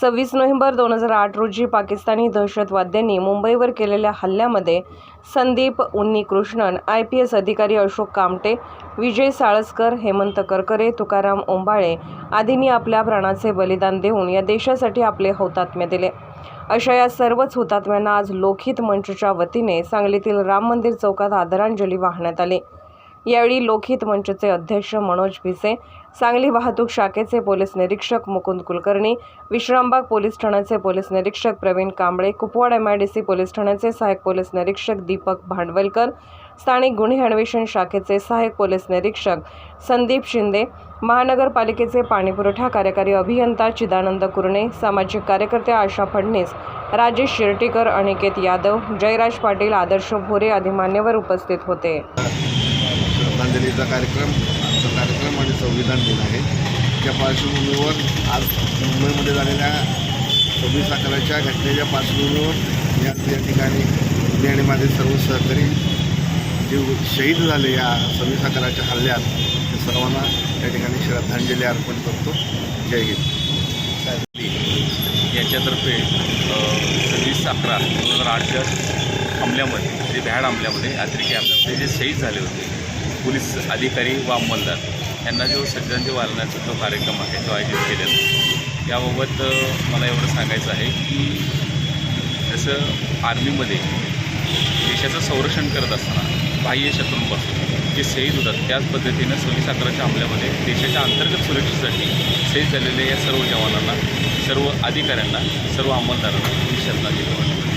सव्वीस नोव्हेंबर दोन हजार आठ रोजी पाकिस्तानी दहशतवाद्यांनी मुंबईवर केलेल्या हल्ल्यामध्ये Sandeep Unnikrishnan I P S अधिकारी अशोक कामटे विजय साळसकर हेमंत करकरे तुकाराम ओंबाळे आदींनी आपल्या प्राणाचे बलिदान देऊन या देशासाठी आपले हौतात्म्य दिले. अशा या सर्वच हुतात्म्यांना आज लोकहित मंचच्या वतीने सांगलीतील राम मंदिर चौकात आदरांजली वाहण्यात आली. यावेळी लोकहित मंचचे अध्यक्ष मनोज भिसे सांगली वाहतूक शाखेचे पोलीस निरीक्षक मुकुंद कुलकर्णी विश्रामबाग पोलीस ठाण्याचे पोलीस निरीक्षक Pravin Kamble Kupwad M I D C police ठाण्याचे सहाय्यक पोलीस निरीक्षक दीपक भांडवलकर स्थानिक गुन्हे अन्वेषण शाखेचे सहाय्यक पोलीस निरीक्षक संदीप शिंदे महानगरपालिकेचे पाणीपुरवठा कार्यकारी अभियंता चिदानंद कुरणे सामाजिक कार्यकर्ते आशा फडणीस राजेश शिर्टीकर अनिकेत यादव जयराज पाटील आदर्श भोरे आदी मान्यवर उपस्थित होते. श्रद्धांजलीचा कार्यक्रम आजचा कार्यक्रम आणि संविधान दिन आहे. त्या पार्श्वभूमीवर आज मुंबईमध्ये झालेल्या सव्वीस अकराच्या घटनेच्या पार्श्वभूमीवर या या ठिकाणी मी आणि माझे सर्व सहकारी जे शहीद झाले या सव्वीस अकराच्या हल्ल्यात ते सर्वांना या ठिकाणी श्रद्धांजली अर्पण करतो. जय हिंद. याच्यातर्फे सव्वीस अकरा दोन हजार आठच्या हमल्यामध्ये जे भ्याड हमल्यामध्ये अतिरेकी हमल्यामध्ये जे शहीद झाले होते पोलीस अधिकारी व अंमलदार यांना जो श्रद्धांजली वालण्याचा जो कार्यक्रम आहे तो आयोजित केलेला याबाबत मला एवढं सांगायचं आहे की जसं आर्मीमध्ये देशाचं संरक्षण करत असताना बाह्य शत्रूंपासून जे शहीद होतात त्याच पद्धतीनं सव्वीस अकराच्या हमल्यामध्ये देशाच्या अंतर्गत सुरक्षेसाठी शहीद झालेल्या या सर्व जवानांना सर्व अधिकाऱ्यांना सर्व अंमलदारांना मी श्रद्धांजली वाटते